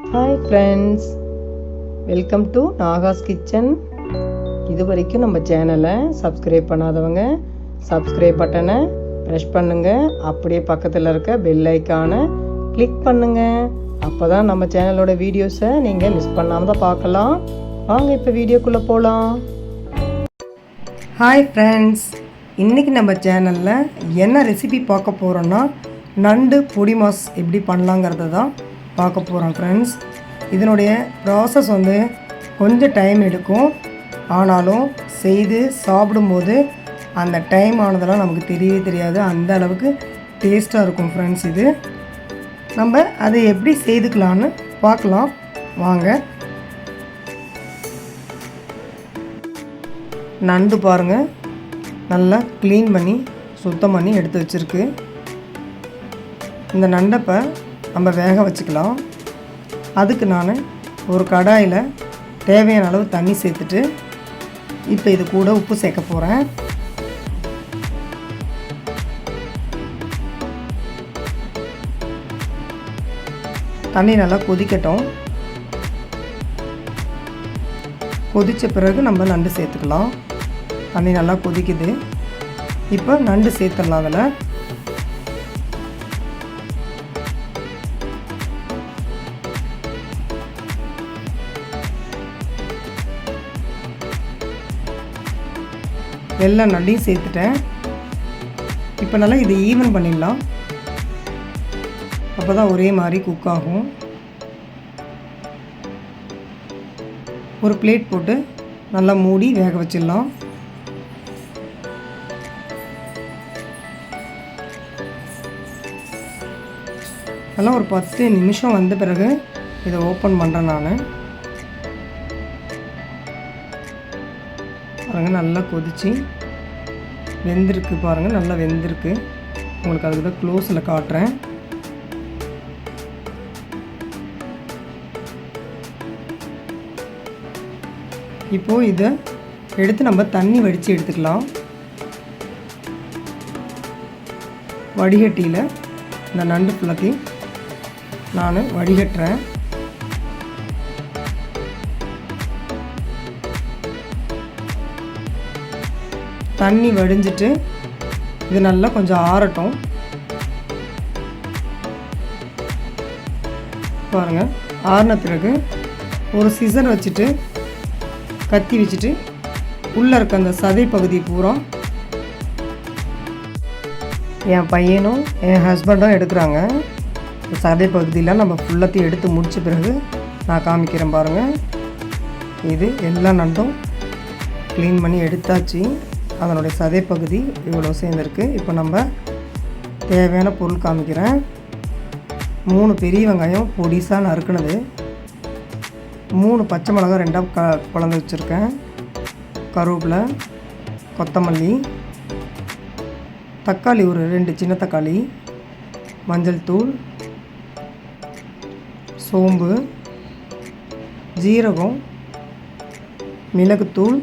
Hi friends welcome to Naga's kitchen இது வரைக்கும் நம்ம சேனலை சப்ஸ்கிரைப் பண்ணாதவங்க சப்ஸ்கிரைப் பட்டனை ப்ரெஷ் பண்ணுங்கள் அப்படியே பக்கத்தில் இருக்க பெல் ஐக்கானை கிளிக் பண்ணுங்கள் அப்போ தான் நம்ம சேனலோட வீடியோஸை நீங்கள் மிஸ் பண்ணாமல் தான் பார்க்கலாம். வாங்க இப்போ வீடியோக்குள்ளே போகலாம் ஹாய் ஃப்ரெண்ட்ஸ் இன்றைக்கி நம்ம சேனலில் என்ன ரெசிபி பார்க்க போகிறோன்னா நண்டு பொடி மாஸ் எப்படி பண்ணலாங்கிறத தான் பார்க்க போகிறோம் ஃப்ரெண்ட்ஸ் இதனுடைய ப்ராசஸ் வந்து கொஞ்சம் டைம் எடுக்கும். ஆனாலும் செய்து சாப்பிடும்போது அந்த டைம் ஆனதெல்லாம் நமக்கு தெரியவே தெரியாது. அந்த அளவுக்கு டேஸ்ட்டாக இருக்கும் ஃப்ரெண்ட்ஸ் இது. நம்ம அதை எப்படி செய்துக்கலான்னு பார்க்கலாம். வாங்க. நண்டு பாருங்கள் நல்லா க்ளீன் பண்ணி சுத்தம் பண்ணி எடுத்து வச்சுருக்கு. இந்த நண்டப்பை நம்ம வேக வச்சுக்கலாம். அதுக்கு நான் ஒரு கடாயில் தேவையான அளவு தண்ணி சேர்த்துட்டு இப்போ இது கூட உப்பு சேர்க்க போகிறேன் தண்ணி நல்லா கொதிக்கட்டும். கொதித்த பிறகு நம்ம நண்டு சேர்த்துக்கலாம். தண்ணி நல்லா கொதிக்குது. இப்போ நண்டு சேர்த்துடலாம் அதில். வெள்ளம் நல்லையும் சேர்த்துட்டேன். இப்போ நல்லா இது ஈவன் பண்ணிடலாம். அப்போ தான் ஒரே மாதிரி குக் ஆகும். ஒரு பிளேட் போட்டு நல்லா மூடி வேக வச்சிடலாம். நல்லா ஒரு பத்து நிமிஷம் வந்த பிறகு இதை ஓப்பன் பண்ணுறேன் நான். பாருங்கள் நல்லா கொதிச்சு வெந்திருக்கு பாருங்கள் நல்லா வெந்திருக்கு. உங்களுக்கு அதுக்கு தான் க்ளோஸில் காட்டுறேன். இப்போது இதை எடுத்து நம்ம தண்ணி வடித்து எடுத்துக்கலாம். வடிகட்டியில் இந்த நண்டு ஃபுல்லாத்தையும் நான் வடிகட்டுறேன். தண்ணி வடிஞ்சிட்டு இது நல்லா கொஞ்சம் ஆறட்டும். பாருங்கள் ஆறின பிறகு ஒரு சிசர் வச்சுட்டு கத்தி வச்சுட்டு உள்ளே இருக்க அந்த சதை பகுதி பூரா என் பையனும் என் ஹஸ்பண்டும் எடுக்கிறாங்க. சதை பகுதியில் நம்ம ஃபுல்லாத்தையும் எடுத்து முடித்த பிறகு நான் காமிக்கிறேன் பாருங்கள் இது எல்லா நண்டும் க்ளீன் பண்ணி எடுத்தாச்சு. அதனுடைய சதை பகுதி இவ்வளோ சேர்ந்துருக்கு. இப்போ நம்ம தேவையான பொருள் காமிக்கிறேன். மூணு பெரிய வெங்காயம் பொடிசாக நறுக்குனது. மூணு பச்சை மிளகா ரெண்டாக க குழந்த வச்சுருக்கேன். கருவேப்பிலை கொத்தமல்லி தக்காளி ஒரு ரெண்டு சின்ன தக்காளி மஞ்சள் தூள் சோம்பு ஜீரகம் மிளகுத்தூள்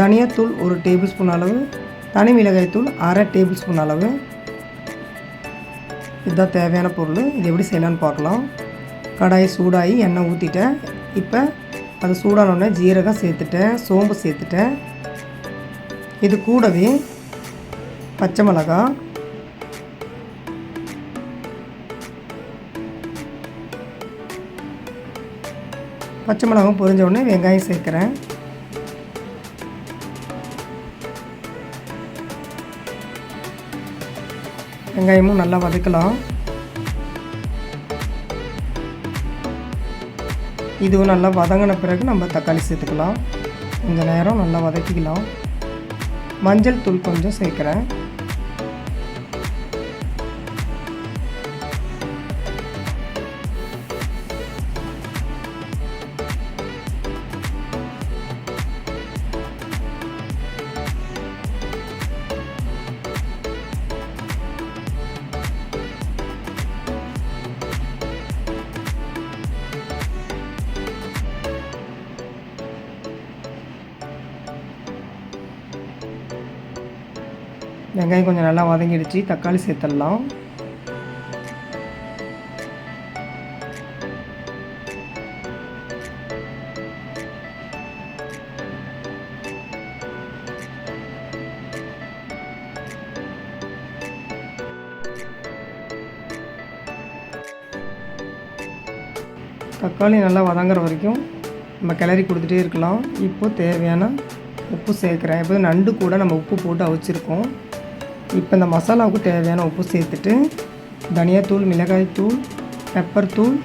தனியாத்தூள் ஒரு டேபிள் ஸ்பூன் அளவு தனி மிளகாய்த்தூள் அரை டேபிள் ஸ்பூன் அளவு. இதுதான் தேவையான பொருள். இது எப்படி செய்யலான்னு பார்க்கலாம். கடாயை சூடாகி எண்ணெய் ஊற்றிட்டேன் இப்போ அது சூடானோடனே ஜீரகம் சேர்த்துட்டேன் சோம்பு சேர்த்துட்டேன். இது கூடவே பச்சை மிளகா பச்சை மிளகாவும் பொரிஞ்ச உடனே வெங்காயம் சேர்க்குறேன். வெங்காயமும் நல்லா வதக்கலாம். இதுவும் நல்லா வதங்கின பிறகு நம்ம தக்காளி சேர்த்துக்கலாம். கொஞ்சம் நேரம் நல்லா வதக்கிக்கலாம். மஞ்சள் தூள் கொஞ்சம் சேர்க்குறேன். வெங்காயம் கொஞ்சம் நல்லா வதங்கிடுச்சு தக்காளி சேர்த்துடலாம். தக்காளி நல்லா வதங்குற வரைக்கும் நம்ம கிளறி கொடுத்துட்டே இருக்கலாம். இப்போது தேவையான உப்பு சேர்க்குறேன். இப்போ நண்டு கூட நம்ம உப்பு போட்டு அவிச்சிருக்கோம். இப்போ இந்த மசாலாவுக்கு தேவையான உப்பு சேர்த்துட்டு தனியாத்தூள் மிளகாய்த்தூள் பெப்பர் தூள்.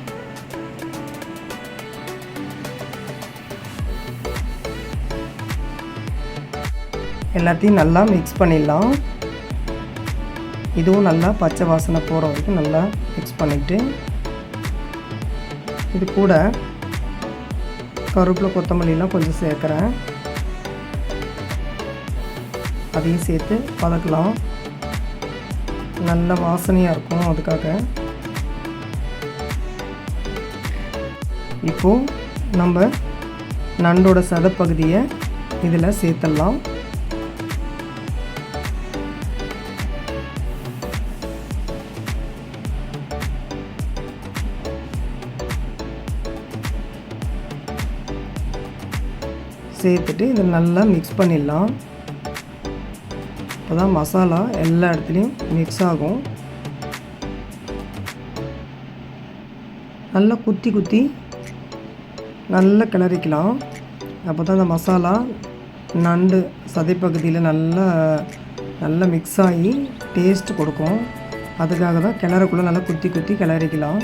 எல்லாத்தையும் நல்லா மிக்ஸ் பண்ணிடலாம். இதுவும் நல்லா பச்சை வாசனை போகிற வரைக்கும் நல்லா மிக்ஸ் பண்ணிவிட்டு இது கூட கருப்பில் கொத்தமல்லிலாம் கொஞ்சம் சேர்க்குறேன். அதையும் சேர்த்து வதக்கலாம். நல்ல வாசனையாக இருக்கும் அதுக்காக. இப்போது நம்ம நண்டோட சதப்பகுதியை இதில் சேர்த்துடலாம் சேர்த்துட்டு இதை நல்லா மிக்ஸ் பண்ணிடலாம். அப்போ தான் மசாலா எல்லா இடத்துலையும் மிக்ஸ் ஆகும். நல்லா குத்தி குத்தி நல்லா கிளறிக்கலாம் அப்போ தான் அந்த மசாலா நண்டு சதைப்பகுதியில் நல்லா நல்லா மிக்ஸ் ஆகி டேஸ்ட் கொடுக்கும். அதுக்காக தான் கிணறுக்குள்ளே நல்லா குத்தி குத்தி கிளறிக்கலாம்.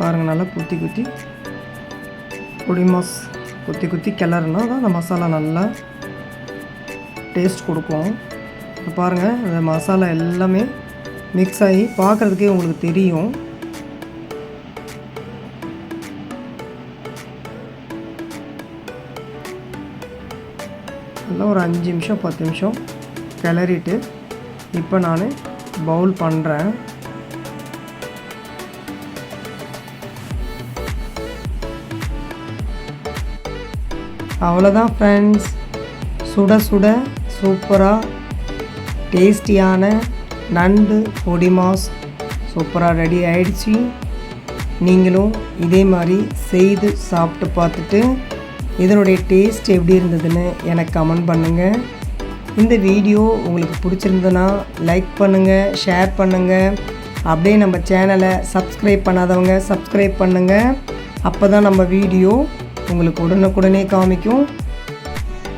பாருங்கள் நல்லா குத்தி குத்தி பொடிமாஸ் குத்தி குத்தி கிளறுனா தான் அந்த மசாலா நல்லா டேஸ்ட் கொடுக்கும். பாருங்கள் அந்த மசாலா எல்லாமே மிக்ஸ் ஆகி பார்க்குறதுக்கே உங்களுக்கு தெரியும். நல்லா ஒரு அஞ்சு நிமிஷம் பத்து நிமிஷம் கிளறிட்டு இப்போ நான் பவுல் பண்ணுறேன் அவ்வளோதான் ஃப்ரெண்ட்ஸ் சுட சுட சூப்பராக டேஸ்டியான நண்டு பொடி மாஸ் சூப்பராக ரெடி ஆயிடுச்சு. நீங்களும் இதே மாதிரி செய்து சாப்பிட்டு பார்த்துட்டு இதனுடைய டேஸ்ட் எப்படி இருந்ததுன்னு எனக்கு கமெண்ட் பண்ணுங்கள் இந்த வீடியோ உங்களுக்கு பிடிச்சிருந்ததுன்னா லைக் பண்ணுங்கள் ஷேர் பண்ணுங்கள் அப்படியே நம்ம சேனலை சப்ஸ்கிரைப் பண்ணாதவங்க சப்ஸ்கிரைப் பண்ணுங்கள் அப்போ தான் நம்ம வீடியோ உங்களுக்கு உடனுக்குடனே காமிக்கும்.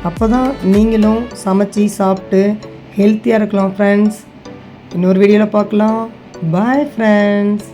அப்போ தான் நீங்களும் சமைச்சி சாப்பிட்டு ஹெல்த்தியாக இருக்கலாம் ஃப்ரெண்ட்ஸ் இன்னொரு வீடியோவில் பார்க்கலாம். Bye friends